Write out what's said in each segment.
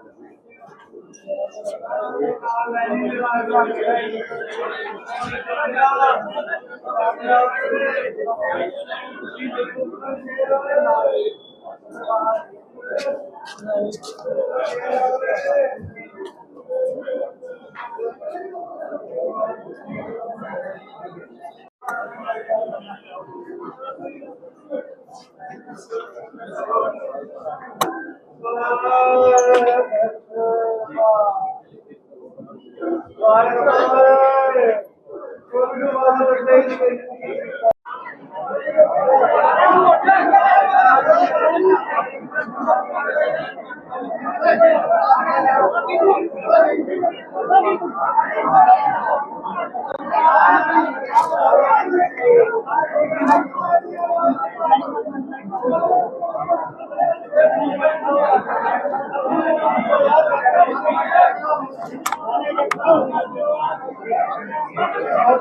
トヨタのお客さん Oh,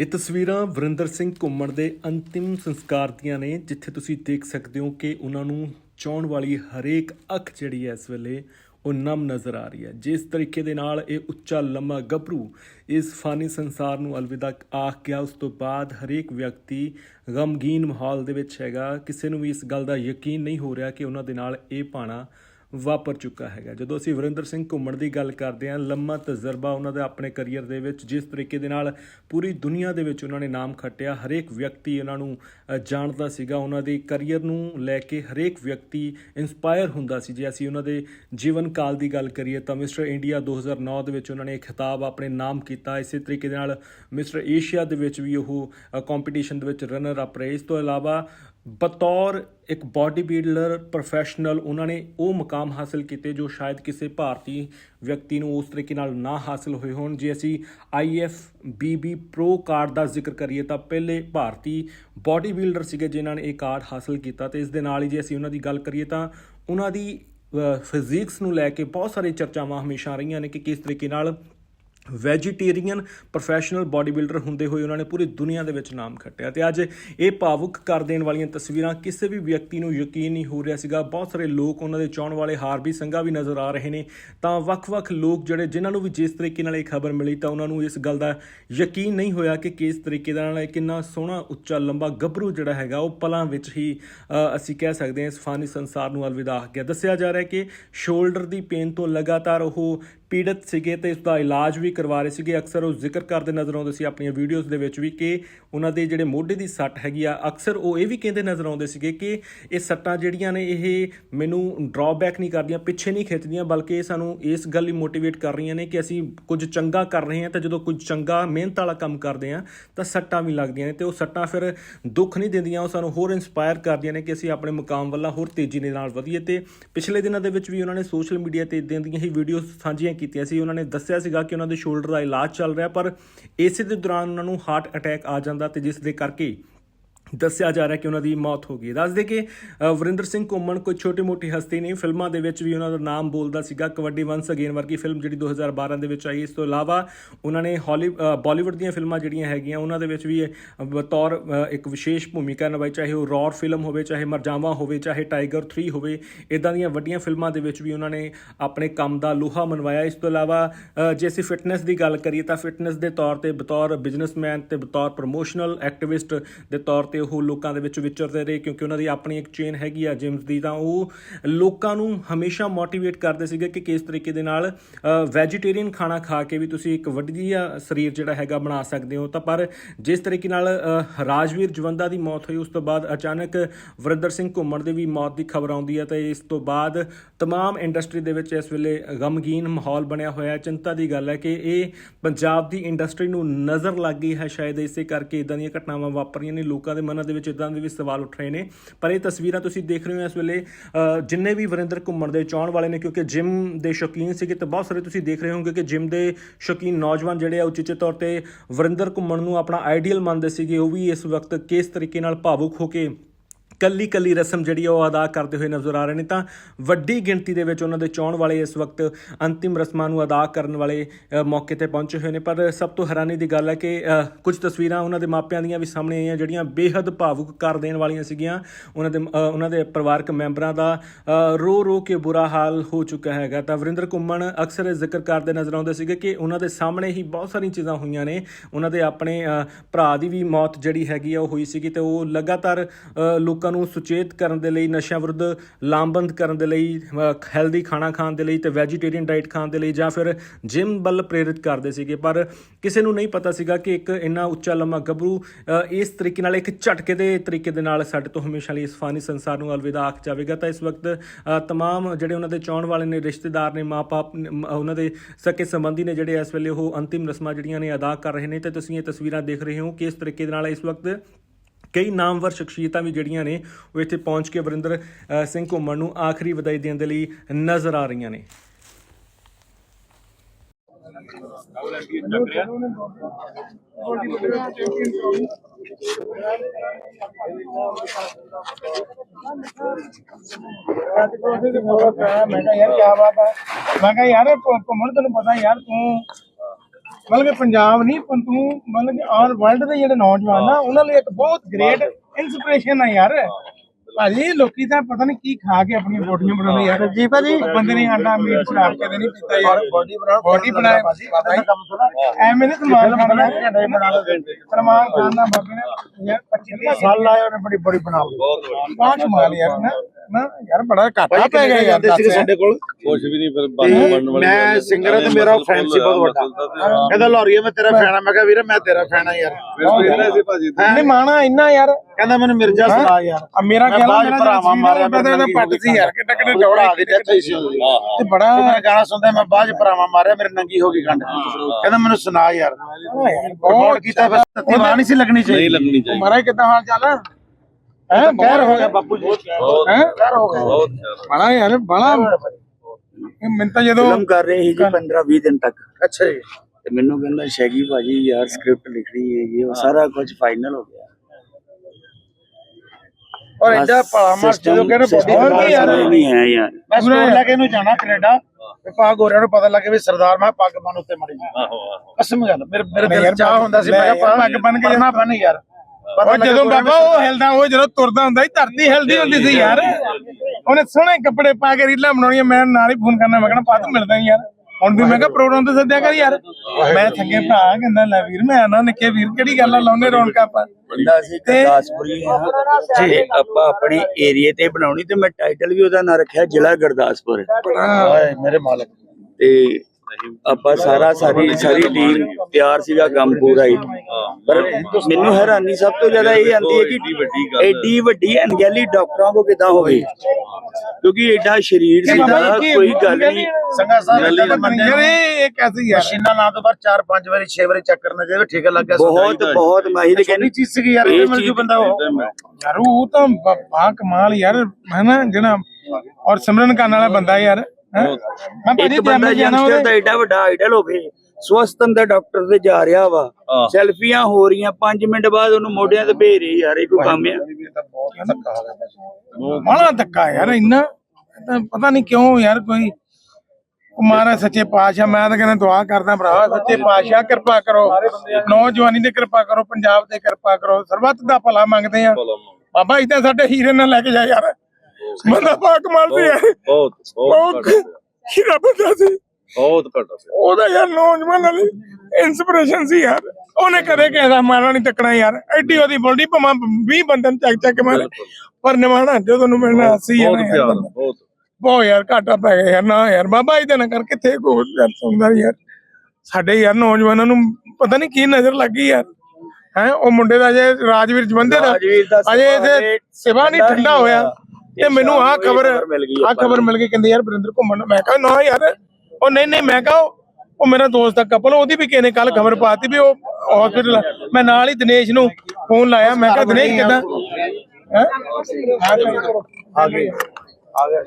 ਇਹ ਤਸਵੀਰਾਂ ਵਰਿੰਦਰ ਸਿੰਘ ਘੁੰਮਣ ਦੇ ਅੰਤਿਮ ਸੰਸਕਾਰ ਦੀਆਂ ਨੇ, ਜਿੱਥੇ ਤੁਸੀਂ ਦੇਖ ਸਕਦੇ ਹੋ ਕਿ ਉਹਨਾਂ ਨੂੰ ਚਾਉਣ ਵਾਲੀ ਹਰੇਕ ਅੱਖ ਜਿਹੜੀ ਹੈ ਇਸ ਵੇਲੇ ਉਹ ਨਮ ਨਜ਼ਰ ਆ ਰਹੀ ਹੈ। ਜਿਸ ਤਰੀਕੇ ਦੇ ਨਾਲ ਇਹ ਉੱਚਾ ਲੰਮਾ ਗੱਭਰੂ ਇਸ ਫਾਨੀ ਸੰਸਾਰ ਨੂੰ ਅਲਵਿਦਾ ਆਖ ਗਿਆ। ਉਸ ਤੋਂ ਬਾਅਦ ਹਰੇਕ ਵਿਅਕਤੀ ਗਮਗੀਨ ਮਾਹੌਲ ਦੇ ਵਿੱਚ ਹੈਗਾ। ਕਿਸੇ ਨੂੰ ਵੀ ਇਸ ਗੱਲ ਦਾ ਯਕੀਨ ਨਹੀਂ ਹੋ ਰਿਹਾ ਕਿ ਉਹਨਾਂ ਦੇ ਨਾਲ ਇਹ ਪਾਣਾ ਵਾਪਰ ਚੁੱਕਾ ਹੈਗਾ। ਜਦੋਂ ਅਸੀਂ ਵਰਿੰਦਰ ਸਿੰਘ ਘੁੰਮਣ ਦੀ ਗੱਲ ਕਰਦੇ ਹਾਂ, ਲੰਮਾ ਤਜਰਬਾ ਉਹਨਾਂ ਦਾ ਆਪਣੇ ਕੈਰੀਅਰ ਦੇ ਵਿੱਚ, ਜਿਸ ਤਰੀਕੇ ਦੇ ਨਾਲ ਪੂਰੀ ਦੁਨੀਆ ਦੇ ਵਿੱਚ ਉਹਨਾਂ ਨੇ ਨਾਮ ਖੱਟਿਆ, ਹਰੇਕ ਵਿਅਕਤੀ ਉਹਨਾਂ ਨੂੰ ਜਾਣਦਾ ਸੀਗਾ। ਉਹਨਾਂ ਦੇ ਕੈਰੀਅਰ ਨੂੰ ਲੈ ਕੇ ਹਰੇਕ ਵਿਅਕਤੀ ਇਨਸਪਾਇਰ ਹੁੰਦਾ ਸੀ। ਜੇ ਅਸੀਂ ਉਹਨਾਂ ਦੇ ਜੀਵਨ ਕਾਲ ਦੀ ਗੱਲ ਕਰੀਏ ਤਾਂ ਮਿਸਟਰ ਇੰਡੀਆ 2009 ਦੇ ਵਿੱਚ ਉਹਨਾਂ ਨੇ ਖਿਤਾਬ ਆਪਣੇ ਨਾਮ ਕੀਤਾ। ਇਸੇ ਤਰੀਕੇ ਦੇ ਨਾਲ ਮਿਸਟਰ ਏਸ਼ੀਆ ਦੇ ਵਿੱਚ ਵੀ ਉਹ ਕੰਪੀਟੀਸ਼ਨ ਦੇ ਵਿੱਚ ਰਨਰ ਅਪ ਰਹੇ। ਇਸ ਤੋਂ ਇਲਾਵਾ ਬਤੌਰ ਇੱਕ ਬਾਡੀ ਬਿਲਡਰ ਪ੍ਰੋਫੈਸ਼ਨਲ ਉਹਨਾਂ ਨੇ ਉਹ ਮੁਕਾਮ ਹਾਸਲ ਕੀਤੇ ਜੋ ਸ਼ਾਇਦ ਕਿਸੇ ਭਾਰਤੀ ਵਿਅਕਤੀ ਨੂੰ ਉਸ ਤਰੀਕੇ ਨਾਲ ਨਾ ਹਾਸਲ ਹੋਏ ਹੋਣ। ਜੇ ਅਸੀਂ IFBB ਪ੍ਰੋ ਕਾਰਡ ਦਾ ਜ਼ਿਕਰ ਕਰੀਏ ਤਾਂ ਪਹਿਲੇ ਭਾਰਤੀ ਬਾਡੀ ਬਿਲਡਰ ਸੀਗੇ ਜਿਨ੍ਹਾਂ ਨੇ ਇਹ ਕਾਰਡ ਹਾਸਲ ਕੀਤਾ ਤੇ ਇਸ ਦੇ ਨਾਲ ਹੀ ਜੇ ਅਸੀਂ ਉਹਨਾਂ ਦੀ ਗੱਲ ਕਰੀਏ ਤਾਂ ਉਹਨਾਂ ਦੀ ਫਿਜ਼ਿਕਸ ਨੂੰ ਲੈ ਕੇ ਬਹੁਤ ਸਾਰੇ ਚਰਚਾਵਾਂ ਹਮੇਸ਼ਾ ਰਹੀਆਂ ਨੇ ਕਿ ਕਿਸ ਤਰੀਕੇ ਨਾਲ ਵੈਜੀਟੇਰੀਅਨ ਪ੍ਰੋਫੈਸ਼ਨਲ ਬਾਡੀ ਬਿਲਡਰ ਹੁੰਦੇ ਹੋਏ ਉਹਨਾਂ ਨੇ ਪੂਰੀ ਦੁਨੀਆ ਦੇ ਵਿੱਚ ਨਾਮ ਖੱਟਿਆ ਤੇ ਅੱਜ ਇਹ ਭਾਵੁਕ ਕਰ ਦੇਣ ਵਾਲੀਆਂ ਤਸਵੀਰਾਂ ਕਿਸੇ ਵੀ ਵਿਅਕਤੀ ਨੂੰ ਯਕੀਨ ਨਹੀਂ ਹੋ ਰਿਹਾ ਸੀਗਾ। ਬਹੁਤ ਸਾਰੇ ਲੋਕ ਉਹਨਾਂ ਦੇ ਚਾਹਣ ਵਾਲੇ ਹਾਰ ਵੀ ਸੰਗਾ ਵੀ ਨਜ਼ਰ ਆ ਰਹੇ ਨੇ। ਤਾਂ ਵੱਖ-ਵੱਖ ਲੋਕ ਜਿਹੜੇ ਜਿਨ੍ਹਾਂ ਨੂੰ ਵੀ ਜਿਸ ਤਰੀਕੇ ਨਾਲ ਇਹ ਖਬਰ ਮਿਲੀ ਤਾਂ ਉਹਨਾਂ ਨੂੰ ਇਸ ਗੱਲ ਦਾ ਯਕੀਨ ਨਹੀਂ ਹੋਇਆ ਕਿ ਕਿਸ ਤਰੀਕੇ ਦੇ ਨਾਲ ਕਿੰਨਾ ਸੋਹਣਾ, ਉੱਚਾ, ਲੰਬਾ ਗੱਭਰੂ ਜਿਹੜਾ ਹੈਗਾ ਉਹ ਪਲਾਂ ਵਿੱਚ ਹੀ ਅਸੀਂ ਕਹਿ ਸਕਦੇ ਹਾਂ ਇਸ ਫਾਨੀ ਸੰਸਾਰ ਨੂੰ ਅਲਵਿਦਾ ਆਖ ਗਿਆ। ਦੱਸਿਆ ਜਾ ਰਿਹਾ ਹੈ ਕਿ ਸ਼ੋਲਡਰ ਦੀ ਪੇਨ ਤੋਂ ਲਗਾਤਾਰ ਉਹ ਪੀੜਤ ਸੀਗੇ ਤੇ ਇਸ ਦਾ ਇਲਾਜ ਵੀ ਕਰਵਾ ਰਹੇ ਸੀਗੇ। ਅਕਸਰ ਉਹ ਜ਼ਿਕਰ ਕਰਦੇ ਨਜ਼ਰ ਆਉਂਦੇ ਸੀ ਆਪਣੀਆਂ ਵੀਡੀਓਜ਼ ਦੇ ਵਿੱਚ ਵੀ ਕਿ ਉਹਨਾਂ ਦੇ ਜਿਹੜੇ ਮੋਢੇ ਦੀ ਸੱਟ ਹੈਗੀ ਆ, ਅਕਸਰ ਉਹ ਇਹ ਵੀ ਕਹਿੰਦੇ ਨਜ਼ਰ ਆਉਂਦੇ ਸੀਗੇ ਕਿ ਇਹ ਸੱਟਾਂ ਜਿਹੜੀਆਂ ਨੇ ਇਹ ਮੈਨੂੰ ਡਰਾਬੈਕ ਨਹੀਂ ਕਰਦੀਆਂ, ਪਿੱਛੇ ਨਹੀਂ ਖਿੱਚਦੀਆਂ, ਬਲਕਿ ਇਹ ਸਾਨੂੰ ਇਸ ਗੱਲ ਲਈ ਮੋਟੀਵੇਟ ਕਰ ਰਹੀਆਂ ਨੇ ਕਿ ਅਸੀਂ ਕੁਝ ਚੰਗਾ ਕਰ ਰਹੇ ਹਾਂ ਤਾਂ ਜਦੋਂ ਕੁਝ ਚੰਗਾ ਮਿਹਨਤ ਵਾਲਾ ਕੰਮ ਕਰਦੇ ਹਾਂ, ਤਾਂ ਸੱਟਾਂ ਵੀ ਲੱਗਦੀਆਂ ਨੇ ਤੇ ਉਹ ਸੱਟਾਂ ਫਿਰ ਦੁੱਖ ਨਹੀਂ ਦਿੰਦੀਆਂ, ਉਹ ਸਾਨੂੰ ਹੋਰ ਇਨਸਪਾਇਰ ਕਰਦੀਆਂ ਨੇ ਕਿ ਅਸੀਂ ਆਪਣੇ ਮੁਕਾਮ ਵੱਲ ਹੋਰ ਤੇਜ਼ੀ ਦੇ ਨਾਲ ਵਧੀਏ। ਤੇ ਪਿਛਲੇ ਦਿਨਾਂ ਦੇ ਵਿੱਚ ਵੀ ਉਹਨਾਂ ਨੇ ਸੋਸ਼ਲ ਮੀਡੀਆ ਤੇ ਇਦਾਂ ਦੀਆਂ ਹੀ ਵੀਡੀਓਜ਼ ਸਾਂਝੀਆਂ ਕੀਤੀਆਂ ਸੀ। ਉਹਨਾਂ ਨੇ ਦੱਸਿਆ ਸੀਗਾ ਕਿ ਉਹਨਾਂ ਦੇ ਸ਼ੋਲਡਰ ਦਾ ਇਲਾਜ ਚੱਲ ਰਿਹਾ, ਪਰ ਇਸੇ ਦੇ ਦੌਰਾਨ ਉਹਨਾਂ ਨੂੰ ਹਾਰਟ ਅਟੈਕ ਆ ਜਾਂਦਾ ਤੇ ਜਿਸ ਦੇ ਕਰਕੇ ਦੱਸਿਆ ਜਾ ਰਿਹਾ ਕਿ ਉਹਨਾਂ ਦੀ ਮੌਤ ਹੋ ਗਈ ਦੱਸ ਦੇ ਕਿ ਵਰਿੰਦਰ ਸਿੰਘ ਘੁੰਮਣ ਕੋਈ ਛੋਟੀ-ਮੋਟੀ ਹਸਤੀ ਨਹੀਂ। ਫਿਲਮਾਂ ਦੇ ਵਿੱਚ ਵੀ ਉਹਨਾਂ ਦਾ ਨਾਮ ਬੋਲਦਾ ਸੀਗਾ। ਕਬੱਡੀ ਵੰਸ ਅਗੇਨ ਵਰਗੀ ਫਿਲਮ ਜਿਹੜੀ 2012 ਦੇ ਵਿੱਚ ਆਈ ਇਸ ਤੋਂ ਇਲਾਵਾ ਉਹਨਾਂ ਨੇ ਹਾਲੀ ਅ, ਬਾਲੀਵੁੱਡ ਦੀਆਂ ਫਿਲਮਾਂ ਜਿਹੜੀਆਂ ਹੈਗੀਆਂ ਉਹਨਾਂ ਦੇ ਵਿੱਚ ਵੀ ਬਤੌਰ ਇੱਕ ਵਿਸ਼ੇਸ਼ ਭੂਮਿਕਾ ਨਿਭਾਈ ਚਾਹੇ ਉਹ ਰੌਰ ਫਿਲਮ ਹੋਵੇ ਚਾਹੇ ਮਰਜਾਵਾ ਹੋਵੇ ਚਾਹੇ ਟਾਈਗਰ 3 ਹੋਵੇ ਇਦਾਂ ਦੀਆਂ ਵੱਡੀਆਂ ਫਿਲਮਾਂ ਦੇ ਵਿੱਚ ਵੀ ਉਹਨਾਂ ਨੇ ਆਪਣੇ ਕੰਮ ਦਾ ਲੋਹਾ ਮਨਵਾਇਆ। ਇਸ ਤੋਂ ਇਲਾਵਾ ਜੇ ਅਸੀਂ ਫਿਟਨੈਸ ਦੀ ਗੱਲ ਕਰੀਏ ਤਾਂ ਫਿਟਨੈਸ ਦੇ ਤੌਰ ਤੇ ਬਤੌਰ ਬਿਜ਼ਨਸਮੈਨ ਤੇ ਬਤੌਰ ਪ੍ਰੋਮੋਸ਼ਨਲ ਐਕਟਿਵਿਸਟ ਦੇ ਤੌਰ ਤੇ ਉਹ ਲੋਕਾਂ ਦੇ ਵਿੱਚ ਵਿਚਰਦੇ ਰਹੇ ਕਿਉਂਕਿ ਉਹਨਾਂ ਦੀ ਆਪਣੀ ਇੱਕ ਚੇਨ ਹੈਗੀ ਆ ਜਿਮਸ ਦੀ, ਤਾਂ ਉਹ ਲੋਕਾਂ ਨੂੰ ਹਮੇਸ਼ਾ ਮੋਟੀਵੇਟ ਕਰਦੇ ਸੀਗੇ ਕਿ ਕਿਸ ਤਰੀਕੇ ਦੇ ਨਾਲ ਵੈਜੀਟੇਰੀਅਨ ਖਾਣਾ ਖਾ ਕੇ ਵੀ ਤੁਸੀਂ ਇੱਕ ਵਧੀਆ ਸਰੀਰ ਜਿਹੜਾ ਹੈਗਾ ਬਣਾ ਸਕਦੇ ਹੋ। ਤਾਂ ਪਰ ਜਿਸ ਤਰੀਕੇ ਨਾਲ ਰਾਜਵੀਰ ਜਵੰਦਾ ਦੀ ਮੌਤ ਹੋਈ, ਉਸ ਤੋਂ ਬਾਅਦ ਅਚਾਨਕ ਵਰਿੰਦਰ ਸਿੰਘ ਘੁੰਮਣ ਦੀ ਵੀ ਮੌਤ ਦੀ ਖਬਰ ਆਉਂਦੀ ਹੈ ਤੇ ਇਸ ਤੋਂ ਬਾਅਦ ਤਮਾਮ ਇੰਡਸਟਰੀ ਦੇ ਵਿੱਚ ਇਸ ਵੇਲੇ ਗਮਗੀਨ ਮਾਹੌਲ ਬਣਿਆ ਹੋਇਆ ਹੈ। ਚਿੰਤਾ ਦੀ ਗੱਲ ਹੈ ਕਿ ਇਹ ਪੰਜਾਬ ਦੀ ਇੰਡਸਟਰੀ ਨੂੰ ਨਜ਼ਰ ਲੱਗ ਗਈ ਹੈ, ਸ਼ਾਇਦ ਇਸੇ ਕਰਕੇ ਇਦਾਂ ਦੀਆਂ ਘਟਨਾਵਾਂ ਵਾਪਰੀਆਂ ਨੇ, ਲੋਕਾਂ ਦੇ ਮਨਾਂ ਦੇ ਵਿੱਚ ਇਦਾਂ ਦੇ ਵੀ ਸਵਾਲ ਉੱਠ ਰਹੇ ਨੇ। ਪਰ ਇਹ ਤਸਵੀਰਾਂ ਤੁਸੀਂ ਦੇਖ ਰਹੇ ਹੋ ਇਸ ਵੇਲੇ ਜਿੰਨੇ ਵੀ ਵਰਿੰਦਰ ਘੁੰਮਣ ਦੇ ਚਾਹਣ ਵਾਲੇ ਨੇ, ਕਿਉਂਕਿ ਜਿਮ ਦੇ ਸ਼ੌਕੀਨ ਸੀਗੇ ਤੇ ਬਹੁਤ ਸਾਰੇ ਤੁਸੀਂ ਦੇਖ ਰਹੇ ਹੋਗੇ ਕਿ ਜਿਮ ਦੇ ਸ਼ੌਕੀਨ ਨੌਜਵਾਨ ਜਿਹੜੇ ਆ ਉਚੇਚੇ ਤੌਰ ਤੇ ਵਰਿੰਦਰ ਘੁੰਮਣ ਨੂੰ ਆਪਣਾ ਆਈਡੀਅਲ ਮੰਨਦੇ ਸੀਗੇ। ਉਹ ਵੀ ਇਸ ਵਕਤ ਕਿਸ ਤਰੀਕੇ ਨਾਲ ਭਾਵੁਕ ਹੋ ਕੇ ਕੱਲੀ ਕੱਲੀ ਰਸਮ ਜਿਹੜੀ ਆ ਉਹ ਅਦਾ ਕਰਦੇ ਹੋਏ ਨਜ਼ਰ ਆ ਰਹੇ ਨੇ ਤਾਂ ਵੱਡੀ ਗਿਣਤੀ ਦੇ ਵਿੱਚ ਉਹਨਾਂ ਦੇ ਚਾਹਣ ਵਾਲੇ ਇਸ ਵਕਤ ਅੰਤਿਮ ਰਸਮਾਂ ਨੂੰ ਅਦਾ ਕਰਨ ਵਾਲੇ ਮੌਕੇ ਤੇ ਪਹੁੰਚੇ ਹੋਏ ਨੇ। ਪਰ ਸਭ ਤੋਂ ਹੈਰਾਨੀ ਦੀ ਗੱਲ ਹੈ ਕਿ ਕੁਝ ਤਸਵੀਰਾਂ ਉਹਨਾਂ ਦੇ ਮਾਪਿਆਂ ਦੀਆਂ ਵੀ ਸਾਹਮਣੇ ਆਈਆਂ, ਜਿਹੜੀਆਂ ਬੇਹੱਦ ਭਾਵੁਕ ਕਰ ਦੇਣ ਵਾਲੀਆਂ ਸੀਗੀਆਂ। ਉਹਨਾਂ ਦੇ ਉਹਨਾਂ ਦੇ ਪਰਿਵਾਰਕ ਮੈਂਬਰਾਂ ਦਾ ਰੋ ਰੋ ਕੇ ਬੁਰਾ ਹਾਲ ਹੋ ਚੁੱਕਾ ਹੈਗਾ। ਤਾਂ ਵਰਿੰਦਰ ਘੁੰਮਣ ਅਕਸਰ ਜ਼ਿਕਰ ਕਰਦੇ ਨਜ਼ਰ ਆਉਂਦੇ ਸੀਗੇ ਕਿ ਉਹਨਾਂ ਦੇ ਸਾਹਮਣੇ ਹੀ ਬਹੁਤ ਸਾਰੀਆਂ ਚੀਜ਼ਾਂ ਹੋਈਆਂ ਨੇ। ਉਹਨਾਂ ਦੇ ਆਪਣੇ ਭਰਾ ਦੀ ਵੀ ਮੌਤ ਜਿਹੜੀ ਹੈਗੀ ਆ, ਉਹ ਹੋਈ ਸੀਗੀ ਤੇ ਉਹ ਲਗਾਤਾਰ ਲੋਕਾਂ ਲੋਕਾਂ ਨੂੰ ਸੁਚੇਤ ਕਰਨ ਦੇ ਲਈ ਨਸ਼ਿਆਂ ਵਿਰੁੱਧ ਲਾਮਬੰਦ ਕਰਨ ਦੇ ਲਈ ਹੈਲਦੀ ਖਾਣਾ ਖਾਣ ਦੇ ਲਈ ਤੇ ਵੈਜੀਟੇਰੀਅਨ ਡਾਈਟ ਖਾਣ ਦੇ ਲਈ ਜਾਂ ਫਿਰ ਜਿਮ ਵੱਲ ਪ੍ਰੇਰਿਤ ਕਰਦੇ ਸੀਗੇ। ਪਰ ਕਿਸੇ ਨੂੰ ਨਹੀਂ ਪਤਾ ਸੀਗਾ ਕਿ ਇੱਕ ਇੰਨਾ ਉੱਚਾ ਲੰਮਾ ਗੱਭਰੂ ਇਸ ਤਰੀਕੇ ਨਾਲ ਇੱਕ ਝਟਕੇ ਦੇ ਤਰੀਕੇ ਦੇ ਨਾਲ ਸਾਡੇ ਤੋਂ ਹਮੇਸ਼ਾ ਲਈ ਇਸ ਫਾਨੀ ਸੰਸਾਰ ਨੂੰ ਅਲਵਿਦਾ ਆਖ ਜਾਵੇਗਾ। ਤਾਂ ਇਸ ਵਕਤ ਅ, ਤਮਾਮ ਜਿਹੜੇ ਉਹਨਾਂ ਦੇ ਚਾਹਣ ਵਾਲੇ ਨੇ ਰਿਸ਼ਤੇਦਾਰ ਨੇ ਮਾਪੇ ਉਹਨਾਂ ਦੇ ਸਕੇ ਸੰਬੰਧੀ ਨੇ ਜਿਹੜੇ ਇਸ ਵੇਲੇ ਉਹ ਅੰਤਿਮ ਰਸਮਾਂ ਜਿਹੜੀਆਂ ਨੇ ਅਦਾ ਕਰ ਰਹੇ ਨੇ। ਤੇ ਤੁਸੀਂ ਇਹ ਤਸਵੀਰਾਂ ਦੇਖ ਰਹੇ ਹੋ ਕਿ ਇਸ ਤਰੀਕੇ ਦੇ ਨਾਲ ਇਸ ਵਕਤ ਕਈ ਨਾਮਵਰ ਸ਼ਖਸੀਅਤਾਂ ਵੀ ਜਿਹੜੀਆਂ ਨੇ, ਉਹ ਇੱਥੇ ਪਹੁੰਚ ਕੇ ਵਰਿੰਦਰ ਸਿੰਘ ਘੁੰਮਣ ਨੂੰ ਆਖਰੀ ਵਿਦਾਈ ਦੇਣ ਦੇ ਲਈ ਨਜ਼ਰ ਆ ਰਹੀਆਂ ਨੇ। ਮੈਂ ਕਿਹਾ ਯਾਰ ਕੀ ਬਾਤ ਹੈ। ਮੈਂ ਕਿਹਾ ਯਾਰ ਘੁੰਮਣ ਤੈਨੂੰ ਪਤਾ ਯਾਰ ਤੂੰ ਮਤਲਬ ਕਿ ਪੰਜਾਬ ਨਹੀਂ ਪਰ ਤੂੰ ਮਤਲਬ ਕਿ ਆਲ ਵਰਲਡ ਦੇ ਜਿਹੜੇ ਨੌਜਵਾਨ ਆ ਉਹਨਾਂ ਲਈ ਇੱਕ ਬਹੁਤ ਗ੍ਰੇਟ ਇਨਸਪੀਰੇਸ਼ਨ ਆ ਯਾਰ। ਭਾਜੀ ਲੋਕੀ ਤਾਂ ਪਤਾ ਨਹੀਂ ਕੀ ਖਾ ਕੇ ਆਪਣੀਆਂ ਬੋਡੀਆਂ ਬਣਾਉਂਦੇ ਯਾਰ। ਜੀ ਭਾਜੀ। ਬੰਦੇ ਨੇ ਆਂਡਾ ਮੀਟ ਸ਼ਰਾਬ ਕਦੇ ਨਹੀਂ ਪੀਤਾ ਯਾਰ। ਬੋਡੀ ਬਣਾਉ ਬੋਡੀ ਬਣਾਇਆ। ਭਾਈ ਐਵੇਂ ਨਹੀਂ ਸਮਾਨ ਖਾਣਾ ਘੰਟੇ ਬਣਾ ਲਓ ਸਲਮਾਨ ਖਾਨ ਦਾ ਬਾਬੇ ਨੇ ਯਾਰ 25 ਸਾਲ ਲਾਏ ਉਹਨੇ ਬੜੀ ਬੜੀ ਬਣਾ ਲਈ। ਬਹੁਤ ਕਮਾਲ ਯਾਰ ਨਾ? ਨਾ ਯਾਰ ਬੜਾ ਘਾਟਾ ਪੈ ਗਿਆ ਯਾਰ ਜਾਂਦੇ ਸੀਗੇ। ਸਾਡੇ ਕੋਲ? ਕੁਝ ਵੀ ਨਹੀਂ ਫਿਰ ਬੰਦ ਬਣਨ ਵਾਲੀ ਮੈਂ ਸਿੰਗਰ ਹਾਂ ਤੇ ਮੇਰਾ ਸੀ ਬਹੁਤ ਵੱਡਾ। ਕਹਿੰਦਾ ਲੋਰੀਏ ਮੈਂ ਤੇਰਾ ਫੈਨ ਆ ਮੈਂ ਕਿਹਾ ਵੀਰੇ ਮੈਂ ਤੇਰਾ ਫੈਨ ਆ ਯਾਰ। ਨਹੀਂ ਮਾਣਾ ਇੰਨਾ ਯਾਰ। ਕਹਿੰਦਾ ਮੈਨੂੰ ਮਿਰਜ਼ਾ ਸੁਣਾ ਯਾਰ। ਆ ਮੇਰਾ ਮੈਂ ਖਿਆਲ ਬਾਅਦ ਮੇਰਾ ਭਰਾਵਾਂ ਮਾਰਿਆ ਪਤਾ ਇਹਦਾ ਪੱਟ ਸੀ ਯਾਰ ਕਿੱਡਾ ਕਿੱਡਾ ਭਰਾ ਦੀ ਡੈਥ ਹੋਈ ਸੀ। ਤੇ ਬੜਾ ਤੇ ਮੇਰਾ ਗਾਣਾ ਸੁਣਦਾ ਮੈਂ ਬਾਅਦ ਚ ਭਰਾਵਾਂ ਮਾਰਿਆ ਮੇਰੇ ਨੰਗੀ ਹੋ ਗਈ ਗੰਢ। ਕਹਿੰਦਾ ਮੈਨੂੰ ਸੁਣਾ ਯਾਰ। ਬਹੁਤ ਕੀਤਾ ਫਿਰ ਤੱਤੀ ਨਹੀਂ ਸੀ ਲੱਗਣੀ ਨਹੀਂ ਚਾਹੀਦੀ। ਲੱਗਣੀ ਚਾਹੀਦੀ। ਮਾਰਾ ਕਿੱਦਾਂ ਹਾਲ ਚਾਲ ਹੈ? ਹੈ ਕਹਿਰ ਹੋ ਗਿਆ। ਬਾਪੂ ਜੀ। ਬਹੁਤ ਹੈ? ਬਹੁਤ ਬੜਾ ਯਾਰ ਬੜਾ। ਇਹ ਮੈਨੂੰ ਤਾਂ ਜਦੋਂ ਫਿਲਮ ਕਰ ਰਹੇ ਸੀ ਜੀ 15 20 ਦਿਨ ਤੱਕ। ਅੱਛਾ ਜੀ। ਤੇ ਮੈਨੂੰ ਕਹਿੰਦਾ ਸ਼ੈਗੀ ਭਾਜੀ ਯਾਰ ਸਕ੍ਰਿਪਟ ਲਿਖਣੀ ਹੈ ਇਹ ਸਾਰਾ ਕੁਝ ਫਾਈਨਲ ਹੋ ਗਿਆ। ਔਰ ਐਡਾ ਭਲਾ ਮਾਰ ਜਦੋਂ ਕਹਿੰਦੇ ਕੀ ਯਾਰ? ਨਹੀਂ ਹੈ ਯਾਰ। ਮੈਂ ਸਟੋਰ ਲੈ ਕੇ ਇਹਨੂੰ ਜਾਣਾ ਕੈਨੇਡਾ। ਤੇ ਪਾ ਗੋਰਿਆਂ ਨੂੰ ਪਤਾ ਲੱਗੇ ਵੀ ਸਰਦਾਰ ਮੈਂ ਪੱਗ ਬੰਨ ਉੱਤੇ ਮੜੀ ਆਹੋ ਆਹੋ। ਕਸਮ ਗੱਲ ਮੇਰੇ ਮੇਰੇ ਦਿਲ ਚਾਹ ਹੁੰਦਾ ਸੀ ਮੈਂ ਪੱਗ ਬੰਨ੍ਹ ਕੇ ਬੰਨਣਾ ਬੰਨ ਯਾਰ। ਉਹ ਜਦੋਂ ਬਾਬਾ ਉਹ ਹਿਲਦਾ ਉਹ ਜਦੋਂ ਤੁਰਦਾ ਹੁੰਦਾ ਸੀ ਧਰਤੀ ਹਿਲਦੀ ਹੁੰਦੀ ਸੀ ਯਾਰ। ਉਹਨੇ ਸੋਹਣੇ ਕੱਪੜੇ ਪਾ ਕੇ ਰੀਲਾਂ ਬਣਾਉਣੀਆਂ ਮੈਂ ਨਾਲ ਹੀ ਫੋਨ ਕਰਨਾ ਮੈਂ ਕਹਿੰਦਾ ਪਾ ਮਿਲਦਾ ਯਾਰ। ਹੁਣ ਵੀ ਮੈਂ ਕਿਹਾ ਪ੍ਰੋਗਰਾਮ ਤੇ ਸੱਦਿਆ ਕਰ ਯਾਰ। ਮੈਂ ਥੱਕੇ ਭਰਾ ਕਹਿੰਦਾ ਲੈ ਵੀਰ ਮੈਂ ਆਣਾ ਨਿੱਕੇ ਵੀਰ ਕਿਹੜੀ ਗੱਲ ਆ ਲਾਉਨੇ ਰੌਣਕਾਂ ਆਪਾਂ। ਬੰਦਾ ਸੀ ਗੁਰਦਾਸਪੁਰੀ ਜੀ ਆਪਾਂ ਆਪਣੇ ਏਰੀਏ ਤੇ ਬਣਾਉਣੀ ਤੇ ਮੈਂ ਟਾਈਟਲ ਵੀ ਉਹਦਾ ਨਾਂ ਰੱਖਿਆ ਜ਼ਿਲ੍ਹਾ ਗੁਰਦਾਸਪੁਰ। ਹਾਏ ਮੇਰੇ ਮਾਲਕ। ਤੇ ਆਪਾਂ ਸਾਰਾ ਸਾਰੀ ਸਾਰੀ ਟੀਮ ਤਿਆਰ ਸੀਗਾ ਕੰਮ ਪੂਰਾ ਹੀ। ਪਰ ਮੈਨੂੰ ਹੈਰਾਨੀ ਸਭ ਤੋਂ ਜ਼ਿਆਦਾ ਇਹ ਆਂਦੀ ਹੈ ਕਿ। ਐਡੀ ਵੱਡੀ ਅਣਗਹਿਲੀ ਡਾਕਟਰਾਂ ਕੋ ਕਿਦਾਂ ਹੋਵੇ? ਕਿਉਂਕਿ ਐਡਾ ਸਰੀਰ ਸੀਗਾ ਕੋਈ ਗੱਲ ਨਹੀਂ। ਸੰਗਾ ਸਾਹਿਬ ਨੂੰ ਇਹ ਕੈਸੀ ਯਾਰ ਮਸ਼ੀਨਾਂ ਲਾਂ ਤੋਂ ਬਾਅਦ 4-5 ਵਾਰੀ 6 ਵਾਰੀ ਚੈੱਕ ਕਰਨਾ ਚਾਹੀਦਾ ਠੀਕ ਲੱਗ ਗਿਆ ਬਹੁਤ ਬਹੁਤ ਮਾਹੀ ਦੇ ਕਹਿੰਦੀ ਚੀਜ਼ ਸੀਗੀ ਯਾਰ ਇਹ ਮਿਲ ਜੂ ਬੰਦਾ ਉਹ। ਯਾਰ ਉਹ ਤਾਂ ਬ- ਕਮਾਲ ਯਾਰ ਹੈ ਨਾ ਜਿਹੜਾ ਔਰ ਸਿਮਰਨ ਕਰਨ ਵਾਲਾ ਬੰਦਾ ਯਾਰ? ਮੈਂ ਭਾਜੀ ਇੱਕ ਬੰਦਾ ਯੰਗਸਟਰ ਦਾ ਐਡਾ ਵੱਡਾ ਆਈਡਲ ਹੋਵੇ ਸਵਸਥ ਅੰਦਰ ਡਾਕਟਰ ਤੇ ਜਾ ਰਿਹਾ ਵਾ। ਸੈਲਫੀਆਂ ਹੋ ਰਹੀਆਂ। 5 ਮਿੰਟ ਬਾਅਦ ਉਹਨੂੰ ਮੋਢਿਆਂ ਤੇ ਭੇਜ ਰਹੀ ਯਾਰ ਇਹ ਕੋਈ ਕੰਮ ਆ? ਬੜਾ ਧੱਕਾ ਯਾਰ ਇੰਨਾ। ਪਤਾ ਨਹੀਂ ਕਿਉਂ ਯਾਰ ਕੋਈ ਕੁਮਾਰਾ ਸੱਚੇ ਪਾਤਸ਼ਾਹ। ਮੈਂ ਤਾਂ ਕਹਿੰਦਾ ਦੁਆ ਕਰਦਾ ਭਰਾ ਸੱਚੇ ਪਾਤਸ਼ਾਹ ਕਿਰਪਾ ਕਰੋ। ਨੌਜਵਾਨੀ ਤੇ ਕਿਰਪਾ ਕਰੋ ਪੰਜਾਬ ਤੇ ਕਿਰਪਾ ਕਰੋ। ਸਰਬੱਤ ਦਾ ਭਲਾ ਮੰਗਦੇ ਆ। ਬਾਬਾ ਇਦਾਂ ਸਾਡੇ ਹੀਰੇ ਨਾਲ ਲੈ ਕੇ ਜਾ ਯਾਰ। ਬੰਦਾ ਪਾ ਕਮਾਲ ਸੀ ਯਾਰ ਬਹੁਤ ਬਹੁਤ ਬਹੁਤ ਘੱਟ ਹੀਰਾ ਬੰਦਾ ਸੀ। ਬਹੁਤ ਘੱਟ ਸੀ। ਉਹਦਾ ਯਾਰ ਨੌਜਵਾਨਾਂ ਲਈ ਇਨਸਪੀਰੇਸ਼ਨ ਸੀ ਯਾਰ। ਉਹਨੇ ਕਦੇ ਕਿਸੇ ਦਾ ਮਾਰਾ ਨਹੀਂ ਤੱਕਣਾ ਯਾਰ। ਐਡੀ ਉਹਦੀ ਬੋਲਦੀ ਭਮਾ 20 ਬੰਦਨ ਚੱਕ ਚੱਕ ਮਾਰੇ। ਪਰ ਨਿਮਾਣਾ ਜਦੋਂ ਤੁਹਾਨੂੰ ਮਿਲਣਾ ਸੀ ਬਹੁਤ ਨਾ ਯਾਰ ਪਿਆਰ ਬੰਦਾ। ਬਹੁਤ। ਬਹੁਤ ਯਾਰ ਘਾਟਾ ਪੈ ਗਿਆ ਯਾਰ। ਨਾ ਯਾਰ ਬਾਬਾ ਇਹਦੇ ਨਾਲ ਕਰ ਕਿੱਥੇ ਕੋ ਯਾਰ ਸੁਣਦਾ ਨੀ ਯਾਰ। ਸਾਡੇ ਯਾਰ ਨੌਜਵਾਨਾਂ ਨੂੰ ਪਤਾ ਨਹੀਂ ਕੀ ਨਜ਼ਰ ਲੱਗੀ ਯਾਰ। ਹੈ ਉਹ ਮੁੰਡੇ ਦਾ ਜੇ ਰਾਜਵੀਰ ਜਵੰਦੇ ਦਾ। ਰਾਜਵੀਰ ਦਾ ਅਜੇ ਸਿਵਾ ਇਥੇ ਸਿਵਾ ਨਹੀਂ ਠੰਡਾ ਹੋਇਆ। ਤੇ ਮੈਨੂੰ ਇਹ ਖਬਰ ਆਪਾਂ ਖਬਰ ਮਿਲ ਗਈ ਕਹਿੰਦੇ ਯਾਰ ਵਰਿੰਦਰ ਘੁੰਮਣ। ਮੈਂ ਕਿਹਾ ਨਾ ਯਾਰ ਉਹ ਨਹੀਂ ਨਹੀਂ ਮੈਂ ਕਿਹਾ ਉਹ ਉਹ ਮੇਰਾ ਦੋਸਤ ਦਾ ਕਪਲ ਉਹਦੀ ਵੀ ਕਿਸੇ ਨੇ ਕੱਲ ਖਬਰ ਪਾਤੀ ਵੀ ਉਹ ਹਸਪੀਟਲ ਮੈਂ ਨਾਲ ਹੀ ਦਿਨੇਸ਼ ਨੂੰ ਫੋਨ ਲਾਇਆ ਮੈਂ ਕਿਹਾ ਦਿਨੇਸ਼ ਕਿਦਾਂ? ਹੈ? ਆ ਗਏ। ਆ ਗਏ।